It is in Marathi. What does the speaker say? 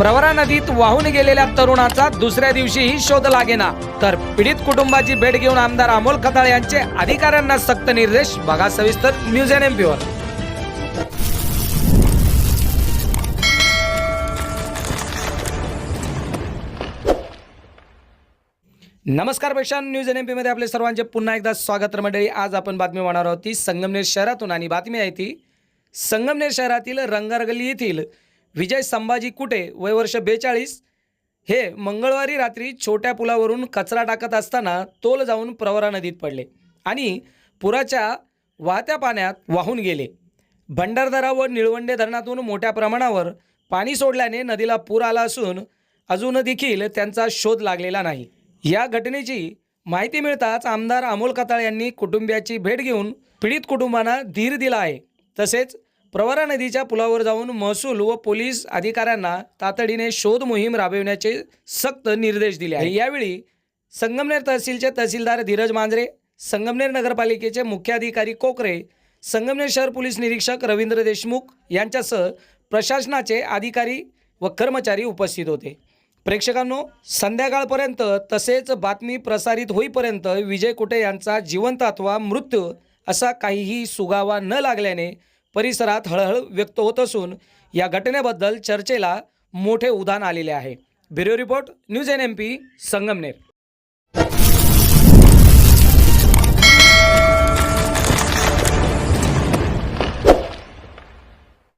प्रवरा नदीत वाहून गेलेल्या तरुणाचा दुसऱ्या दिवशीही शोध लागेना. तर पीडित कुटुंबाची भेट घेऊन आमदार अमोल खताळ यांचे अधिकाऱ्यांना सक्त निर्देश. बघा सविस्तर न्यूज एन एमपीवर नमस्कारपेक्षा न्यूज एन एम पीमध्ये आपले सर्वांचे पुन्हा एकदा स्वागत मंडळी. आज आपण बातमी होणार आहोत ती संगमनेर शहरातून आणि बातमी आहे ती संगमनेर शहरातील रंगारगली येथील विजय संभाजी कुटे वय वर्ष बेचाळीस. हे मंगळवारी रात्री छोट्या पुलावरून कचरा टाकत असताना तोल जाऊन प्रवरा नदीत पडले आणि पुराच्या वाहत्या पाण्यात वाहून गेले. भंडारदरा व निळवंडे धरणातून मोठ्या प्रमाणावर पाणी सोडल्याने नदीला पूर आला असून अजून देखील त्यांचा शोध लागलेला नाही. या घटनेची माहिती मिळताच आमदार अमोल कताळ यांनी कुटुंबियाची भेट घेऊन पीडित कुटुंबांना धीर दिला आहे. तसेच प्रवरा नदीच्या पुलावर जाऊन महसूल व पोलीस अधिकाऱ्यांना तातडीने शोध मोहीम राबविण्याचे सक्त निर्देश दिले आहे यावेळी संगमनेर तहसीलचे तहसीलदार धीरज मांजरे संगमनेर नगरपालिकेचे मुख्याधिकारी कोकरे संगमनेर शहर पोलीस निरीक्षक रवींद्र देशमुख यांच्यासह प्रशासनाचे अधिकारी व कर्मचारी उपस्थित होते. प्रेक्षकांनो संध्याकाळपर्यंत तसेच बातमी प्रसारित होईपर्यंत विजय कुटे यांचा जिवंत अथवा मृत्यू असा काहीही सुगावा न लागल्याने परिसरात हळहळ व्यक्त होत असून या घटनेबद्दल चर्चेला मोठे उधाण आलेले आहे. Bureau report news N M P Sangamner.